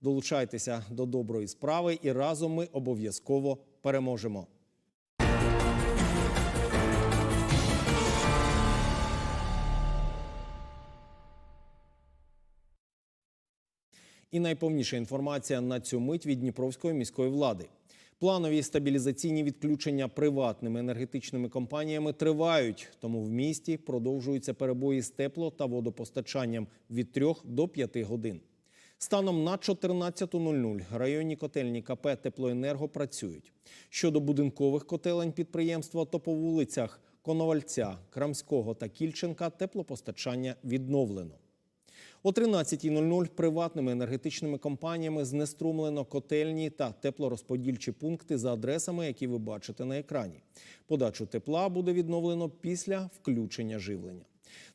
Долучайтеся до доброї справи, і разом ми обов'язково переможемо. І найповніша інформація на цю мить від Дніпровської міської влади. Планові стабілізаційні відключення приватними енергетичними компаніями тривають, тому в місті продовжуються перебої з тепло та водопостачанням від 3 до 5 годин. Станом на 14.00 районні котельні КП «Теплоенерго» працюють. Щодо будинкових котелень підприємства, то по вулицях Коновальця, Крамського та Кільченка теплопостачання відновлено. О 13.00 приватними енергетичними компаніями знеструмлено котельні та теплорозподільчі пункти за адресами, які ви бачите на екрані. Подачу тепла буде відновлено після включення живлення.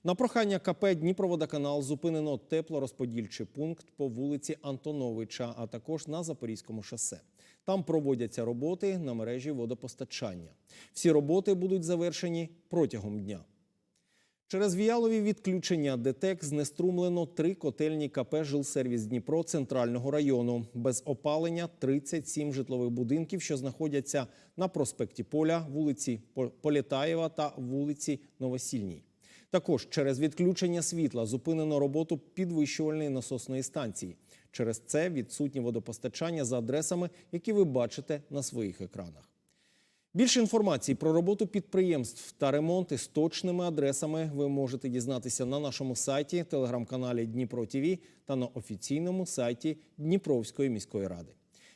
На прохання КП Дніпроводоканал зупинено теплорозподільчий пункт по вулиці Антоновича, а також на Запорізькому шосе. Там проводяться роботи на мережі водопостачання. Всі роботи будуть завершені протягом дня. Через віялові відключення ДТЕК знеструмлено три котельні КП «Жилсервіс Дніпро» центрального району. Без опалення 37 житлових будинків, що знаходяться на проспекті Поля, вулиці Політаєва та вулиці Новосільній. Також через відключення світла зупинено роботу підвищувальної насосної станції. Через це відсутнє водопостачання за адресами, які ви бачите на своїх екранах. Більше інформації про роботу підприємств та ремонти з точними адресами ви можете дізнатися на нашому сайті, телеграм-каналі Дніпро ТІВІ та на офіційному сайті Дніпровської міської ради.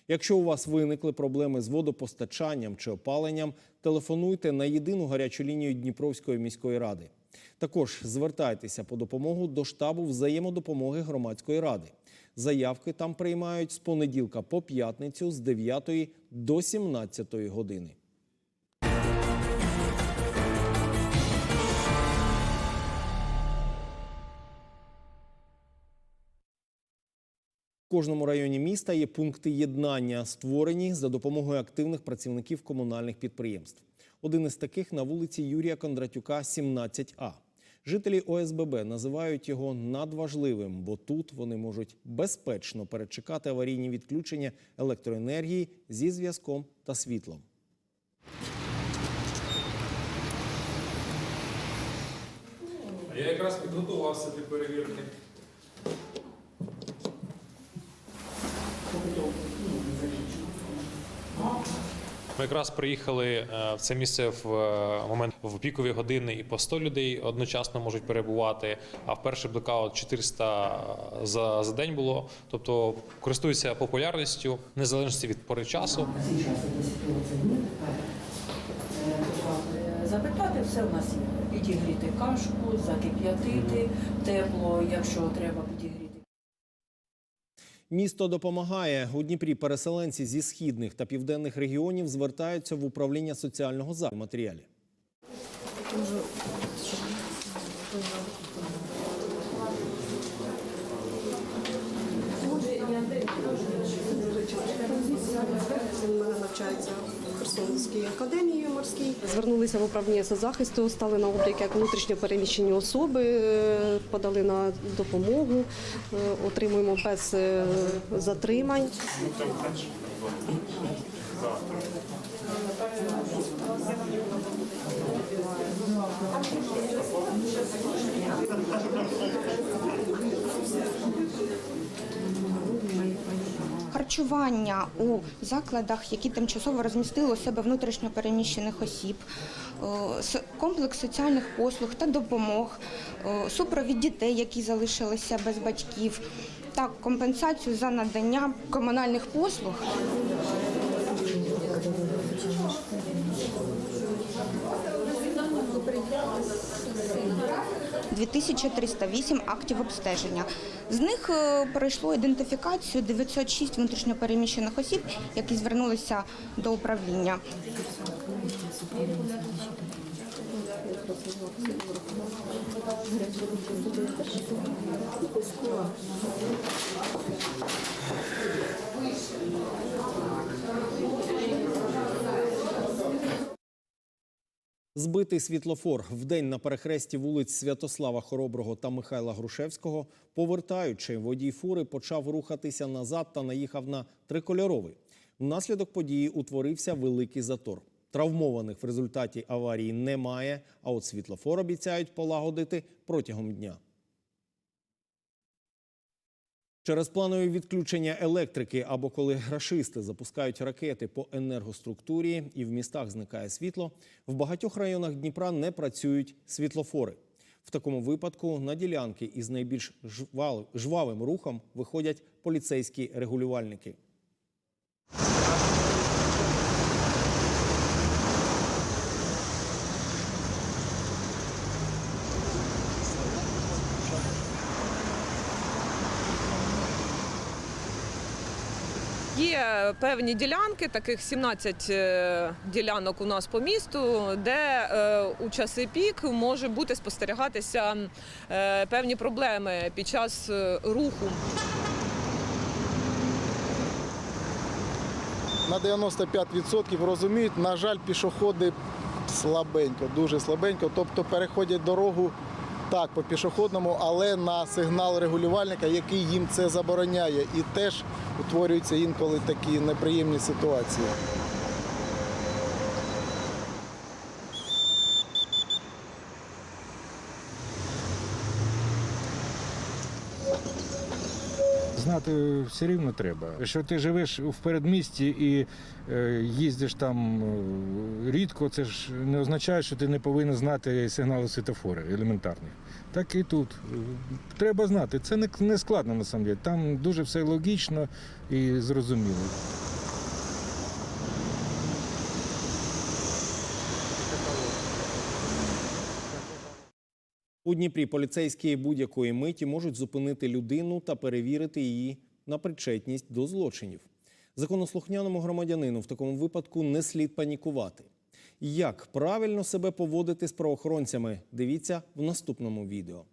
Якщо у вас виникли проблеми з водопостачанням чи опаленням, телефонуйте на єдину гарячу лінію Дніпровської міської ради. Також звертайтеся по допомогу до штабу взаємодопомоги громадської ради. Заявки там приймають з понеділка по п'ятницю з 9 до 17 години. В кожному районі міста є пункти єднання, створені за допомогою активних працівників комунальних підприємств. Один із таких на вулиці Юрія Кондратюка, 17А. Жителі ОСББ називають його надважливим, бо тут вони можуть безпечно перечекати аварійні відключення електроенергії зі зв'язком та світлом. Я якраз підготувався для перевірки. Ми якраз приїхали е, в це місце в е, момент в пікові години і по 100 людей одночасно можуть перебувати. А в перший блекаут 400 за, за день було. Тобто користуються популярністю незалежності від пори часу. Запитати все в нас є. Підігріти кашку, закип'ятити, тепло, якщо треба підігріти. Місто допомагає у Дніпрі. Переселенці зі східних та південних регіонів звертаються в управління соціального захисту матеріалі. Він в мене навчається в Херсонській академії морській. Звернулися в управління соцзахисту, стали на облік як внутрішньо переміщені особи, е, подали на допомогу, е, отримуємо без е, затримань. Харчування у закладах, які тимчасово розмістили у себе внутрішньо переміщених осіб, е, комплекс соціальних послуг та допомог, е, супровід дітей, які залишилися без батьків, та компенсацію за надання комунальних послуг. 2308 актів обстеження. З них е, пройшло ідентифікацію 906 внутрішньопереміщених осіб, які звернулися до управління. Збитий світлофор в день на перехресті вулиць Святослава Хороброго та Михайла Грушевського, повертаючи, водій фури почав рухатися назад та наїхав на трикольоровий. Внаслідок події утворився великий затор. Травмованих в результаті аварії немає, а от світлофор обіцяють полагодити протягом дня. Через планові відключення електрики або коли грашисти запускають ракети по енергоструктурі і в містах зникає світло, в багатьох районах Дніпра не працюють світлофори. В такому випадку на ділянки із найбільш жвавим рухом виходять поліцейські регулювальники. Є певні ділянки, таких 17 е, ділянок у нас по місту, де е, у часи пік може бути спостерігатися е, певні проблеми під час руху. на 95% розуміють. На жаль, пішоходи слабенько, дуже слабенько. Тобто переходять дорогу так по пішохідному, але на сигнал регулювальника, який їм це забороняє, і теж утворюються інколи такі неприємні ситуації. Знати все рівно треба. Що ти живеш в передмісті і е, їздиш там е, рідко, це ж не означає, що ти не повинен знати сигнали світофори елементарні. Так і тут. Треба знати. Це не, складно на. Там дуже все логічно і зрозуміло. У Дніпрі поліцейські будь-якої миті можуть зупинити людину та перевірити її на причетність до злочинів. Законослухняному громадянину в такому випадку не слід панікувати. Як правильно себе поводити з правоохоронцями? Дивіться в наступному відео.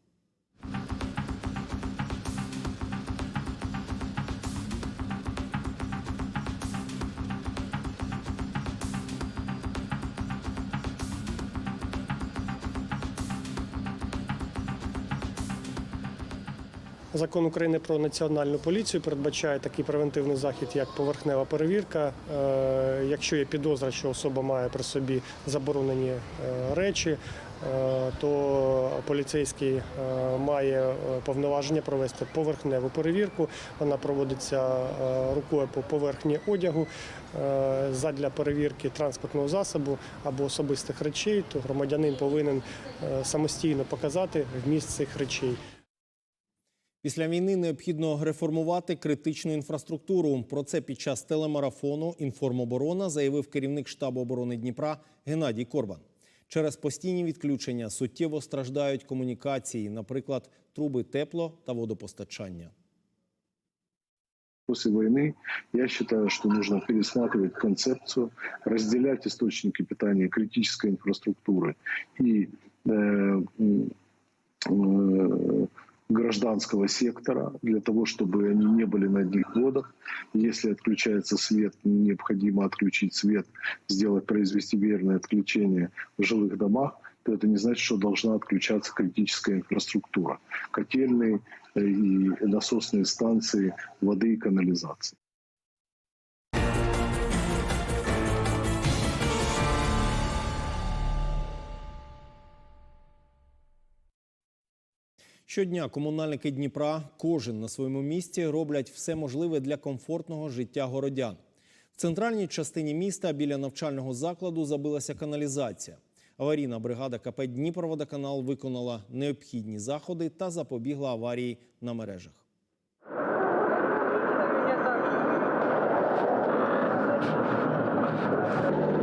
Закон України про національну поліцію передбачає такий превентивний захід, як поверхнева перевірка. Е, Якщо є підозра, що особа має при собі заборонені е, речі, е, то поліцейський має повноваження провести поверхневу перевірку. Вона проводиться рукою по поверхні одягу задля перевірки транспортного засобу або особистих речей. То громадянин повинен самостійно показати вміст цих речей. Після війни необхідно реформувати критичну інфраструктуру. Про це під час телемарафону «Інформоборона» заявив керівник штабу оборони Дніпра Геннадій Корбан. Через постійні відключення суттєво страждають комунікації, наприклад, труби тепло та водопостачання. После войны я считаю, что нужно пересматривать концепцию, разделять источники питания критической инфраструктуры и э, м, э, гражданского сектора для того, чтобы они не были на одних водах. Если отключается свет, необходимо отключить свет, сделать, произвести верное отключение в жилых домах, то это не значит, что должна отключаться критическая инфраструктура. Котельные э, и насосные станции воды и канализации. Щодня комунальники Дніпра, кожен на своєму місці, роблять все можливе для комфортного життя городян. В центральній частині міста біля навчального закладу забилася каналізація. Аварійна бригада КП Дніпроводоканал виконала необхідні заходи та запобігла аварії на мережах. попадают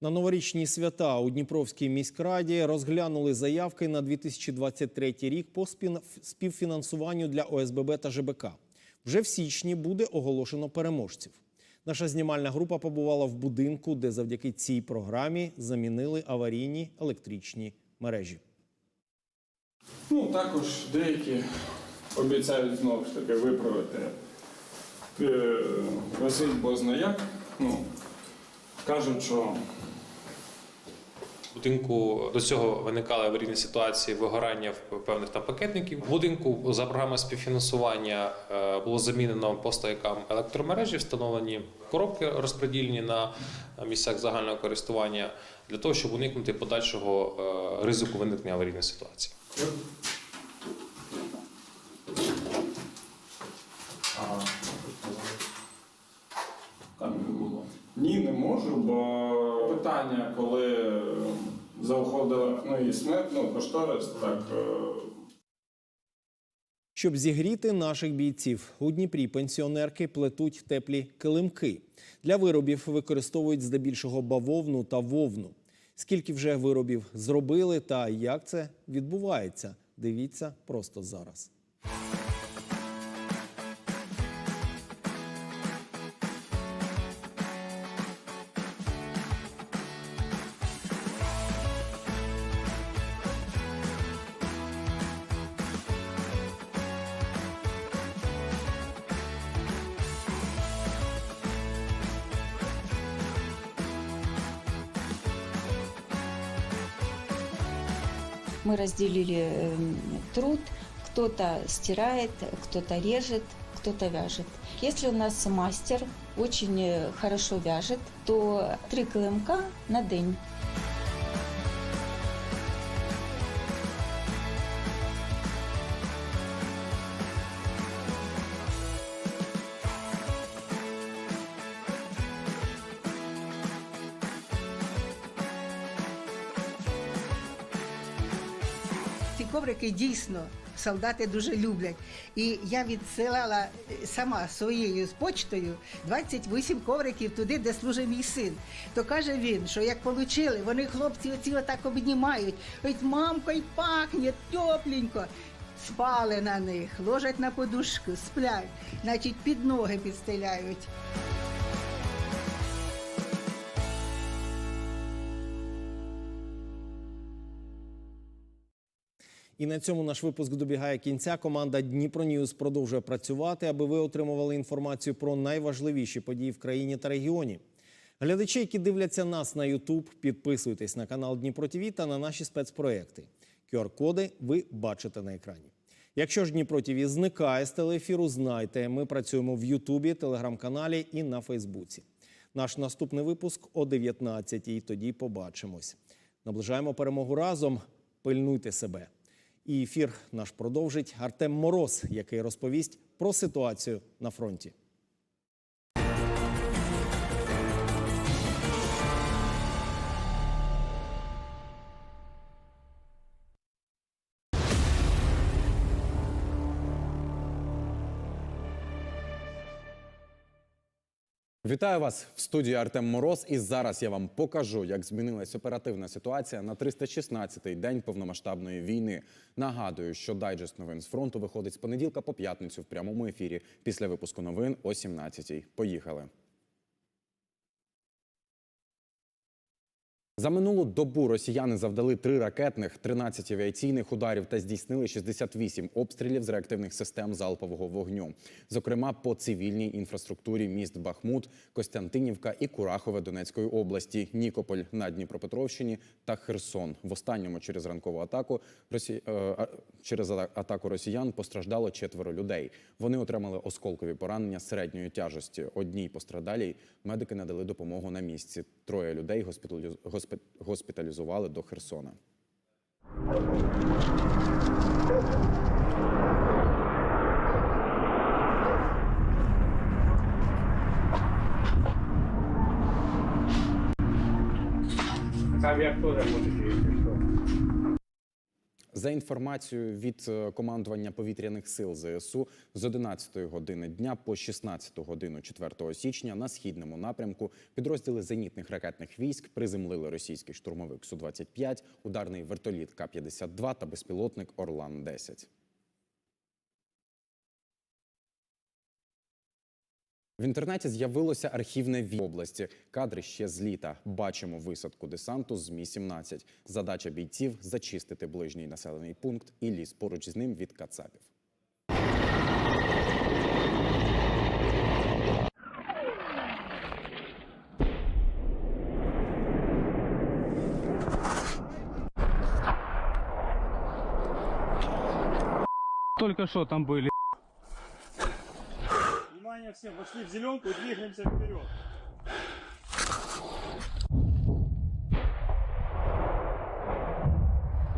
На новорічні свята у Дніпровській міськраді розглянули заявки на 2023 рік по співфінансуванню для ОСББ та ЖБК. Вже в січні буде оголошено переможців. Наша знімальна група побувала в будинку, де завдяки цій програмі замінили аварійні електричні мережі. Ну, також деякі обіцяють знову ж таки виправити е, висить бозна як. Ну, кажуть, що будинку до цього виникали аварійні ситуації вигорання в певних там пакетників. Будинку за програмою співфінансування е, було замінено по стоякам електромережі, встановлені коробки розподільні на місцях загального користування для того, щоб уникнути подальшого е, ризику виникнення аварійної ситуації. а, там не було. Ні, не можу, бо питання, коли заходила ну, і смерть, ну, кошторис, так. е, Щоб зігріти наших бійців, у Дніпрі пенсіонерки плетуть теплі килимки. Для виробів використовують здебільшого бавовну та вовну. Скільки вже виробів зробили та як це відбувається? Дивіться просто зараз. Мы разделили эм, труд. Кто-то стирает, кто-то режет, кто-то вяжет. Если у нас мастер очень э, хорошо вяжет, то три килимка на день. Коврики дійсно солдати дуже люблять. І я відсилала е, сама своєю з почтою 28 ковриків туди, де служить мій син. То каже він, що як отримали, вони хлопці оці отак обнімають. Ось мамко, й пахне тепленько. Спали на них, ложать на подушку, сплять, значить під ноги підстеляють. І на цьому наш випуск добігає кінця. Команда Дніпро Ньюз продовжує працювати, аби ви отримували інформацію про найважливіші події в країні та регіоні. Глядачі, які дивляться нас на YouTube, підписуйтесь на канал Дніпро ТВ та на наші спецпроекти. QR-коди ви бачите на екрані. Якщо ж Дніпро ТВ зникає з телеефіру, знайте, ми працюємо в Ютубі, телеграм-каналі і на Фейсбуці. Наш наступний випуск о 19-й. Тоді побачимось. Наближаємо перемогу разом. Пильнуйте себе. І ефір наш продовжить Артем Мороз, який розповість про ситуацію на фронті. Вітаю вас в студії Артем Мороз. І зараз я вам покажу, як змінилась оперативна ситуація на 316-й день повномасштабної війни. Нагадую, що дайджест новин з фронту виходить з понеділка по п'ятницю в прямому ефірі після випуску новин о 17-й. Поїхали. За минулу добу росіяни завдали три ракетних, 13 авіаційних ударів та здійснили 68 обстрілів з реактивних систем залпового вогню, зокрема по цивільній інфраструктурі міст Бахмут, Костянтинівка і Курахове Донецької області, Нікополь на Дніпропетровщині та Херсон. В останньому через ранкову атаку Росі... е, через атаку росіян постраждало четверо людей. Вони отримали осколкові поранення середньої тяжесті. Одній пострадалій медики надали допомогу на місці. Троє людей госпіталю- госпі- госпіталізували до Херсона. Авіактора може. За інформацією від е, командування повітряних сил ЗСУ з 11 години дня по 16 годину 4 січня на східному напрямку підрозділи зенітних ракетних військ приземлили російський штурмовик Су-25, ударний вертоліт К-52 та безпілотник Орлан-10. В інтернеті з'явилося архівне відео області. Кадри ще з літа. Бачимо висадку десанту з Мі 17 Задача бійців зачистити ближній населений пункт і ліс поруч з ним від кацапів. Только что там были. Внимание всем, вошли в зеленку, двигаемся вперед.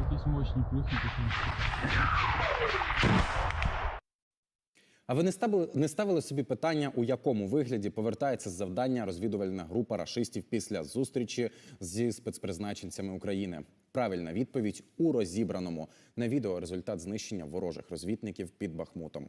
Якийсь мощний плюс А ви не ставили, не ставили собі питання, у якому вигляді повертається з завдання розвідувальна група рашистів після зустрічі зі спецпризначенцями України? Правильна відповідь у розібраному на відео результат знищення ворожих розвідників під Бахмутом.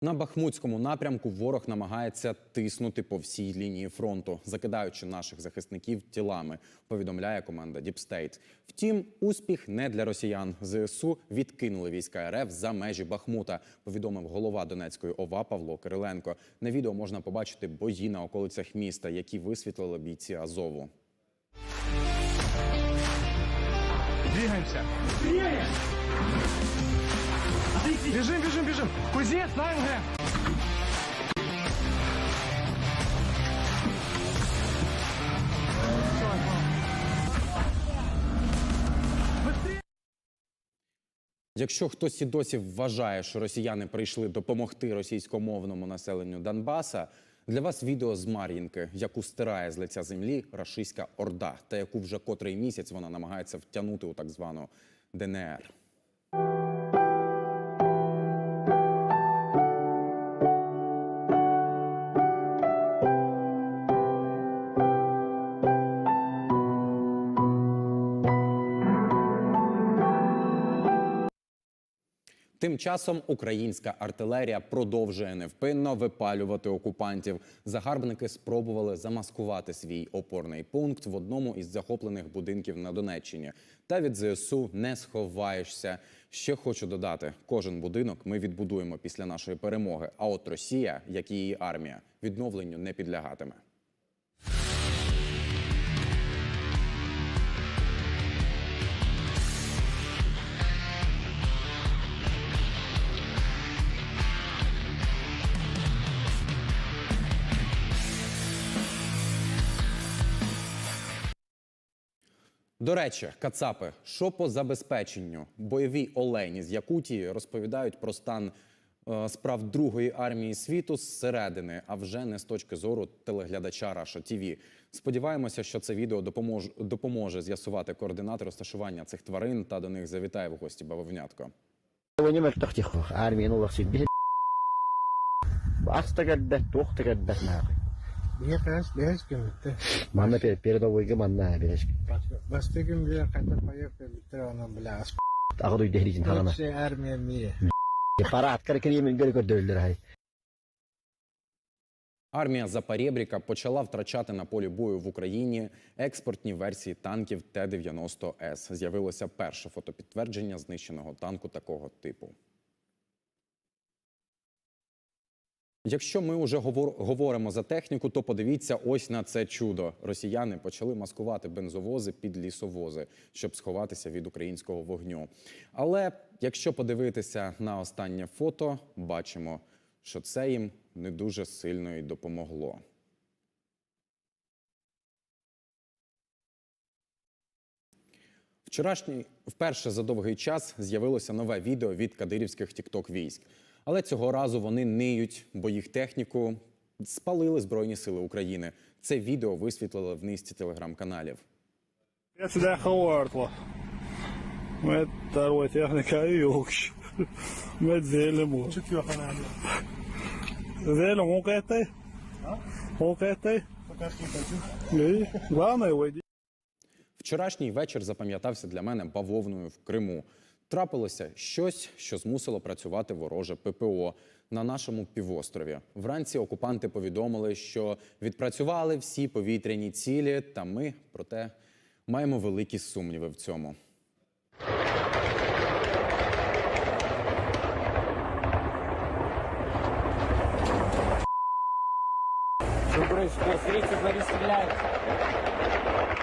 На Бахмутському напрямку ворог намагається тиснути по всій лінії фронту, закидаючи наших захисників тілами. Повідомляє команда Deep State. Втім, успіх не для росіян. Зсу відкинули війська РФ за межі Бахмута. Повідомив голова Донецької ОВА Павло Кириленко. На відео можна побачити бої на околицях міста, які висвітлили бійці Азову. Двигаемся. Бежим, бежим, бежим. Кузнец на МГ. Якщо хтось і досі вважає, що росіяни прийшли допомогти російськомовному населенню Донбаса, для вас відео з Мар'їнки, яку стирає з лиця землі рашистська орда, та яку вже котрий місяць вона намагається втягнути у так звану ДНР. Часом українська артилерія продовжує невпинно випалювати окупантів. Загарбники спробували замаскувати свій опорний пункт в одному із захоплених будинків на Донеччині. Та від ЗСУ не сховаєшся. Ще хочу додати: кожен будинок ми відбудуємо після нашої перемоги. А от Росія, як і її армія, відновленню не підлягатиме. До речі, Кацапи, що по забезпеченню бойові олені з Якутії розповідають про стан е, справ Другої армії світу зсередини, а вже не з точки зору телеглядача Раша Тіві. Сподіваємося, що це відео допомож, допоможе з'ясувати координати розташування цих тварин та до них завітає в гості бавовнятко. армії Bize karşı beş gün bitti. Manda per передо войга манда береш. Басты gün bize кайта поев bitti анан биле ас. Агы дой дехрижин талана. Все армия ми. Пара аткар кремин гөр көрдөлдөр хай. Армія Запорєбріка почала втрачати на полі бою в Україні експортні версії танків Т-90С. З'явилося перше фотопідтвердження знищеного танку такого типу. Якщо ми вже говор- говоримо за техніку, то подивіться ось на це чудо. Росіяни почали маскувати бензовози під лісовози, щоб сховатися від українського вогню. Але якщо подивитися на останнє фото, бачимо, що це їм не дуже сильно й допомогло. Вчорашній вперше за довгий час з'явилося нове відео від кадирівських тікток військ. Але цього разу вони ниють, бо їх техніку спалили Збройні Сили України. Це відео висвітлили в низці телеграм-каналів. Я сюда хавартла. Мы второй техника и юкш. Мы делим. Четвертый, наверное. Делим, он кэтэй. Он кэтэй. И главное, выйди. Вчорашній вечір запам'ятався для мене бавовною в Криму. Трапилося щось, що змусило працювати вороже ППО на нашому півострові. Вранці окупанти повідомили, що відпрацювали всі повітряні цілі, та ми, проте, маємо великі сумніви в цьому. Происходит? Смотрите, смотри.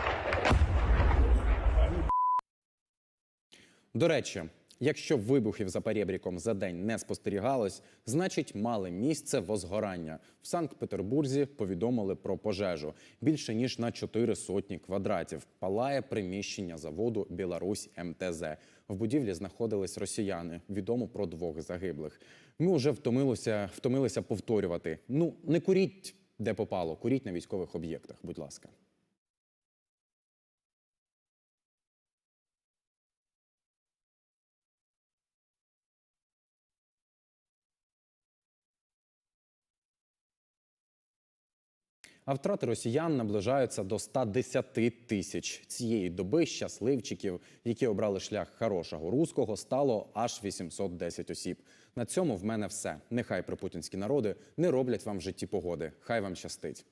До речі, якщо вибухів за перебріком за день не спостерігалось, значить мали місце возгорання. В Санкт-Петербурзі повідомили про пожежу більше ніж на 4 сотні квадратів. Палає приміщення заводу Білорусь МТЗ. В будівлі знаходились росіяни. Відомо про двох загиблих. Ми вже втомилися, втомилися повторювати. Ну не куріть де попало, куріть на військових об'єктах. Будь ласка. А втрати росіян наближаються до 110 тисяч. Цієї доби щасливчиків, які обрали шлях хорошого руського, стало аж 810 осіб. На цьому в мене все. Нехай припутінські народи не роблять вам в житті погоди. Хай вам щастить.